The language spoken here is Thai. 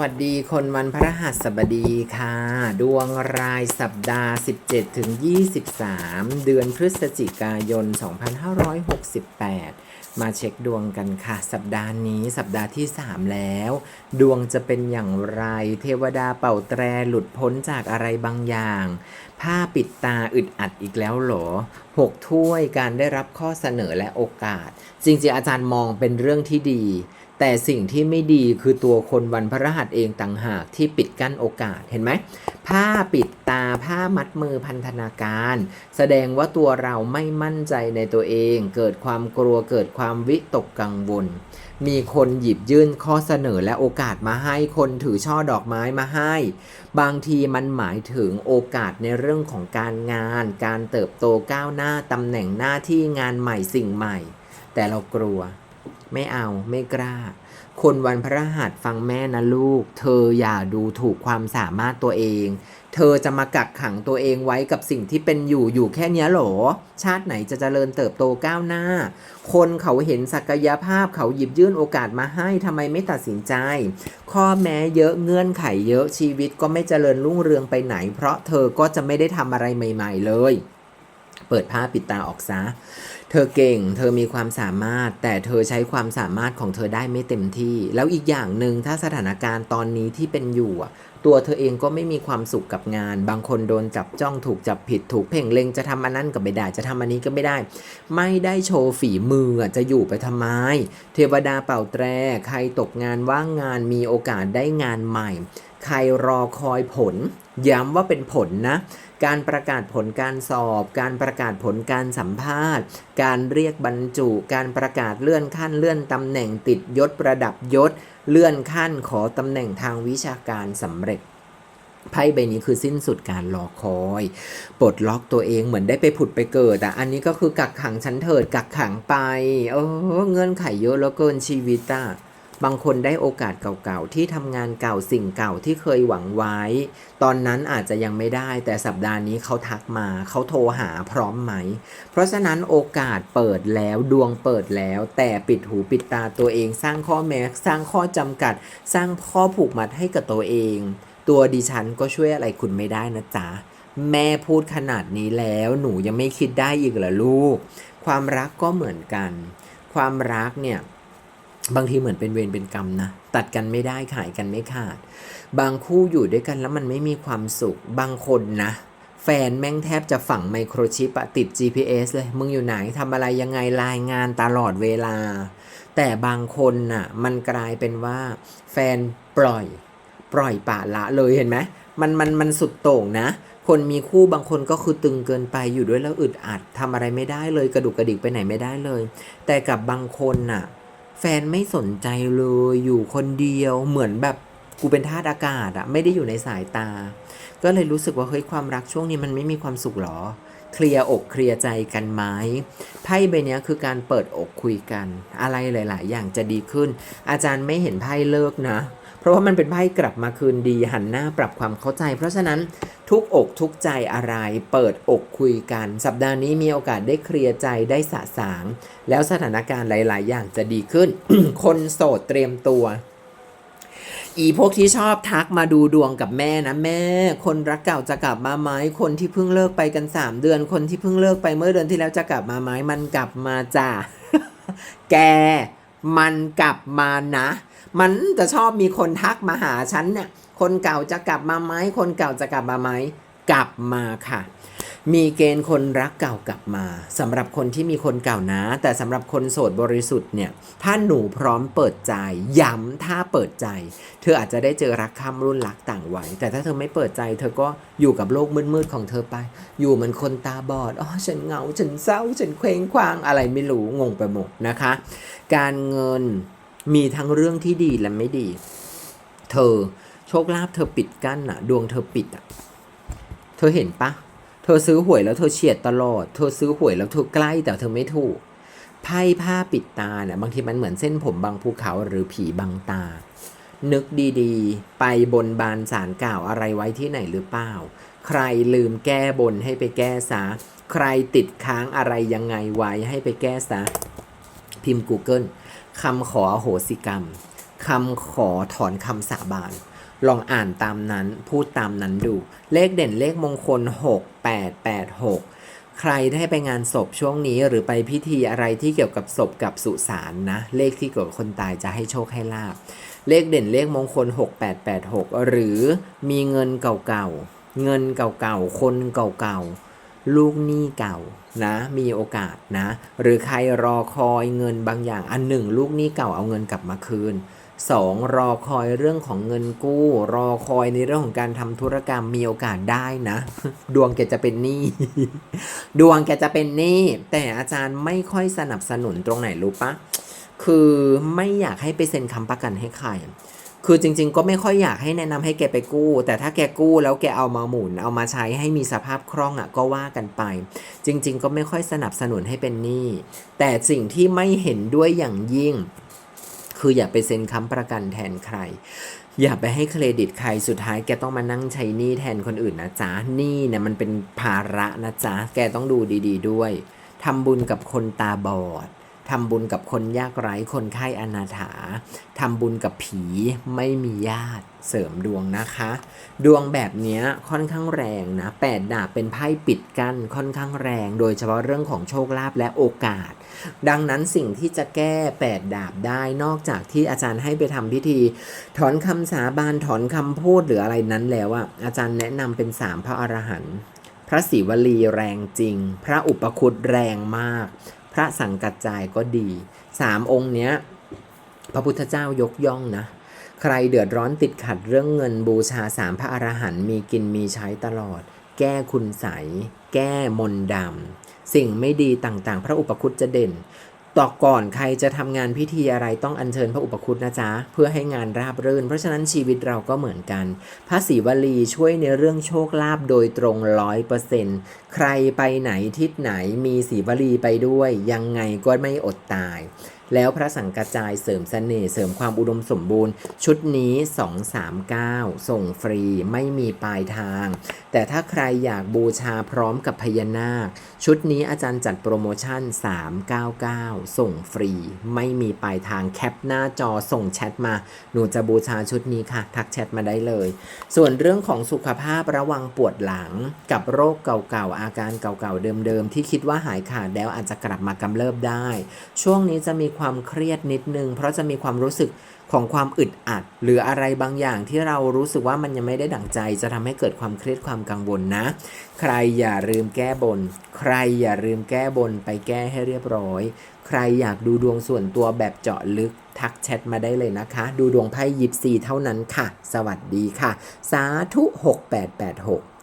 วัสดีคนวันพระหัสบดีค่ะ ดวงรายสัปดาห์ 17ถึง23 เดือนพฤศจิกายน 2568 มาเช็คดวงกันค่ะ สัปดาห์นี้สัปดาห์ที่ 3 แล้ว ดวงจะเป็นอย่างไร เทวดาเป่าแตรหลุดพ้นจากอะไรบางอย่าง ผ้าปิดตาอึดอัดอีกแล้วเหรอหกถ้วยการได้รับข้อเสนอและโอกาส จริงๆอาจารย์มองเป็นเรื่องที่ดี แต่สิ่งที่ไม่ดีคือตัวคนวันพระรหัสเองต่างหากที่ปิดกั้นโอกาสเห็นไหมผ้าปิดตาผ้ามัดมือพันธนาการ แสดงว่าตัวเราไม่มั่นใจในตัวเอง เกิดความกลัวเกิดความวิตกกังวล มีคนหยิบยื่นข้อเสนอและโอกาสมาให้คนถือช่อดอกไม้มาให้ บางทีมันหมายถึงโอกาสในเรื่องของการงาน การเติบโตก้าวหน้าตำแหน่งหน้าที่งานใหม่สิ่งใหม่ แต่เรากลัว ไม่เอาไม่กล้า คนวันพระหัสฟังแม่นะลูก เธออย่าดูถูกความสามารถตัวเอง เธอจะมากักขังตัวเองไว้กับสิ่งที่เป็นอยู่อยู่แค่นี้หรอ ชาติไหนจะเจริญเติบโตก้าวหน้า คนเขาเห็นศักยภาพเขาหยิบยื่นโอกาสมาให้ทำไมไม่ตัดสินใจ ข้อแม้เยอะเงื่อนไขเยอะชีวิตก็ไม่เจริญรุ่งเรืองไปไหน เพราะเธอก็จะไม่ได้ทำอะไรใหม่ ๆ เลย เปิดผ้าปิดตาออกซะ ธอเก่ง เธอมีความสามารถ แต่เธอใช้ความสามารถของเธอได้ไม่เต็มที่ แล้วอีกอย่างหนึ่งถ้าสถานการณ์ตอนนี้ที่เป็นอยู่ ตัวเธอเองก็ไม่มีความสุขกับงาน บางคนโดนจับจ้องถูกจับผิดถูกเพ่งเล็งจะทำอันนั้นก็ไม่ได้ จะทำอันนี้ก็ไม่ได้ ไม่ได้โชว์ฝีมือจะอยู่ไปทำไม เทวดาเป่าแตร ใครตกงานว่างงานมีโอกาสได้งานใหม่ ใครรอคอยผล ย้ำว่าเป็นผลนะ การประกาศผลการสอบ การประกาศผลการสัมภาษณ์ การเรียกบรรจุ การประกาศเลื่อนขั้นเลื่อนตำแหน่งติดยศประดับยศ เลื่อนขั้นขอตำแหน่งทางวิชาการสำเร็จไพ่ใบนี้คือสิ้นสุดการรอคอย ปลดล็อกตัวเองเหมือนได้ไปผุดไปเกิดอะอันนี้ก็คือกักขังชั้นเถิด กักขังไป เออเงื่อนไขเยอะแล้วเกินชีวิตอะ บางคนได้โอกาสเก่าๆ ที่ทำงานเก่าสิ่งเก่าที่เคยหวังไว้ ตอนนั้นอาจจะยังไม่ได้ แต่สัปดาห์นี้เขาทักมาเขาโทรหาพร้อมไหม เพราะฉะนั้นโอกาสเปิดแล้วดวงเปิดแล้ว แต่ปิดหูปิดตาตัวเอง สร้างข้อแม้สร้างข้อจำกัด สร้างข้อผูกมัดให้กับตัวเอง ตัวดิฉันก็ช่วยอะไรคุณไม่ได้นะจ๊ะแม่พูดขนาดนี้แล้วหนูยังไม่คิดได้อีกเหรอลูก ความรักก็เหมือนกัน ความรักเนี่ย บางทีเหมือนเป็นเวรเป็นกรรมนะ ตัดกันไม่ได้ขายกันไม่ขาด บางคู่อยู่ด้วยกันแล้วมันไม่มีความสุข บางคนนะ แฟนแม่งแทบจะฝังไมโครชิปอะติด GPS เลย มึงอยู่ไหนทำอะไรยังไงรายงานตลอดเวลา แต่บางคนน่ะ มันกลายเป็นว่า แฟนปล่อย ปล่อยปะละเลยเห็นไหมมันมันมันสุดโต่งนะ คนมีคู่บางคนก็คือตึงเกินไปอยู่ด้วยแล้วอึดอัดทำอะไรไม่ได้เลยกระดุกกระดิกไปไหนไม่ได้เลย แต่กับบางคนน่ะ แฟนไม่สนใจเลยอยู่คนเดียวเหมือนแบบกูเป็นทาสอากาศอะไม่ได้อยู่ในสายตา ก็เลยรู้สึกว่าเฮ้ยความรักช่วงนี้มันไม่มีความสุขหรอ เคลียร์อกเคลียร์ใจกันไหมไพ่ใบนี้คือการเปิดอกคุยกัน อะไรหลาย ๆ อย่างจะดีขึ้น อาจารย์ไม่เห็นไพ่เลิกนะ เพราะว่ามันเป็นไพ่กลับมาคืนดีหันหน้าปรับความเข้าใจ เพราะฉะนั้น ทุกอกทุกใจอะไร เปิดอกคุยกัน สัปดาห์นี้มีโอกาสได้เคลียร์ใจได้สะสาง แล้วสถานการณ์หลาย ๆ อย่างจะดีขึ้น คนโสดเตรียมตัว อีพวกที่ชอบทักมาดูดวงกับแม่นะแม่ คนรักเก่าจะกลับมาไหมคนที่เพิ่งเลิกไปกัน 3 เดือน คนที่เพิ่งเลิกไปเมื่อเดือนที่แล้วจะกลับมาไหมมันกลับมาจ้ะแก มันกลับมานะ มันจะชอบมีคนทักมาหาฉันเนี่ยคนเก่าจะกลับมาไหมคนเก่าจะกลับมาไหมกลับมาค่ะ มีเกณฑ์คนรักเก่ากลับมาสำหรับคนที่มีคนเก่านะ แต่สำหรับคนโสดบริสุทธิ์เนี่ยถ้าหนูพร้อมเปิดใจ ย้ำถ้าเปิดใจ เธออาจจะได้เจอรักข้ามรุ่นรักต่างวัยแต่ถ้าเธอไม่เปิดใจ เธอก็อยู่กับโลกมืดๆของเธอไป อยู่เหมือนคนตาบอดอ๋อฉันเหงาฉันเศร้าฉันเคว้งคว้างอะไรไม่รู้งงไปหมดนะคะ การเงินมีทั้งเรื่องที่ดีและไม่ดี เธอโชคลาภเธอปิดกั้นอะดวงเธอปิดอะเธอเห็นปะ เธอซื้อหวยแล้วเธอเฉียดตลอด เธอซื้อหวยแล้วเธอใกล้แต่เธอไม่ถูก ไพ่ผ้าปิดตาเนี่ยบางทีมันเหมือนเส้นผมบางภูเขาหรือผีบังตา นึกดีๆ ไปบนบานสารกล่าวอะไรไว้ที่ไหนหรือเปล่า ใครลืมแก้บนให้ไปแก้ซะ ใครติดค้างอะไรยังไงไว้ให้ไปแก้ซะ พิมพ์ Google คำขออโหสิกรรมคำขอถอนคำสาบาน ลองอ่านตามนั้นพูดตามนั้นดู เลขเด่นเลขมงคล 6 8 8 6 ใครได้ไปงานศพช่วงนี้หรือไปพิธีอะไรที่เกี่ยวกับศพกับสุสานนะ เลขที่เกี่ยวกับคนตายจะให้โชคให้ลาบเลขเด่นเลขมงคล 6886 หรือมีเงินเก่าๆ เงินเก่าๆ คนเก่าๆ ลูกหนี้เก่านะ มีโอกาสนะ หรือใครรอคอยเงินบางอย่างอันหนึ่ง ลูกหนี้เก่าเอาเงินกลับมาคืน 2. รอคอยเรื่องของเงินกู้ รอคอยในเรื่องของการทำธุรกรรมมีโอกาสได้นะ ดวงแกจะเป็นหนี้ดวงแกจะเป็นหนี้แต่อาจารย์ไม่ค่อยสนับสนุนตรงไหนรู้ปะคือไม่อยากให้ไปเซ็นค้ำประกันให้ใคร คือจริง ๆ ก็ไม่ค่อยอยากให้แนะนำให้แกไปกู้ แต่ถ้าแกกู้แล้วแกเอามาหมุน เอามาใช้ให้มีสภาพคล่องอะก็ว่ากันไป จริง ๆ ก็ไม่ค่อยสนับสนุนให้เป็นหนี้แต่สิ่งที่ไม่เห็นด้วยอย่างยิ่ง คืออย่าไปเซ็นค้ำประกันแทนใคร อย่าไปให้เครดิตใครสุดท้ายแกต้องมานั่งใช้หนี้แทนคนอื่นนะจ๊ะหนี้เนี่ยมันเป็นภาระนะจ๊ะแกต้องดูดี ๆด้วยทำบุญกับคนตาบอด ทำบุญกับคนยากไร้คนไข้อนาถาทำบุญกับผีไม่มีญาติเสริมดวงนะคะ ดวงแบบนี้ค่อนข้างแรงนะแปดดาบเป็นไพ่ปิดกั้นค่อนข้างแรง โดยเฉพาะเรื่องของโชคลาภและโอกาส ดังนั้นสิ่งที่จะแก้แปดดาบได้นอกจากที่อาจารย์ให้ไปทำพิธี ถอนคำสาบานถอนคำพูดหรืออะไรนั้นแล้วอะอาจารย์แนะนำเป็นสามพระอรหันต์พระศิวลีแรงจริง พระอุปคุตแรงมาก พระสังกัจจายก็ดีสามองค์เนี้ยพระพุทธเจ้ายกย่องนะใครเดือดร้อนติดขัดเรื่องเงินบูชาสามพระอรหันต์มีกินมีใช้ตลอด แก้คุณใสแก้มนดำสิ่งไม่ดีต่างๆ พระอุปคุตจะเด่น ต่อก่อนใครจะทำงานพิธีอะไรต้องอัญเชิญพระอุปคุตนะจ๊ะ เพื่อให้งานราบรื่น เพราะฉะนั้นชีวิตเราก็เหมือนกัน พระศรีวลีช่วยในเรื่องโชคลาภโดยตรงร้อยเปอร์เซ็นต์ใครไปไหนทิศไหนมีศรีวลีไปด้วย ยังไงก็ไม่อดตาย แล้วพระสังกัจจายเสริมเสน่ห์เสริมความอุดมสมบูรณ์ ชุดนี้ 239 ส่งฟรีไม่มีปลายทาง แต่ถ้าใครอยากบูชาพร้อมกับพญานาค ชุดนี้อาจารย์จัดโปรโมชั่น 399 ส่งฟรี ไม่มีปลายทางแคปหน้าจอส่งแชทมา หนูจะบูชาชุดนี้ค่ะ ทักแชทมาได้เลย ส่วนเรื่องของสุขภาพระวังปวดหลังกับโรคเก่าๆอาการเก่าๆเดิมๆที่คิดว่าหายขาดแล้วอาจจะกลับมากำเริบได้ ช่วงนี้จะมีความเครียดนิดนึง เพราะจะมีความรู้สึกของความอึดอัด หรืออะไรบางอย่างที่เรารู้สึกว่ามันยังไม่ได้ดั่งใจ จะทำให้เกิดความเครียดความกังวลนะ ใครอย่าลืมแก้บน ใครอย่าลืมแก้บนไปแก้ให้เรียบร้อย ใครอยากดูดวงส่วนตัวแบบเจาะลึกทักแชทมาได้เลยนะคะ ดูดวงไพ่ยิปซีเท่านั้นค่ะ สวัสดีค่ะ สาธุ 6886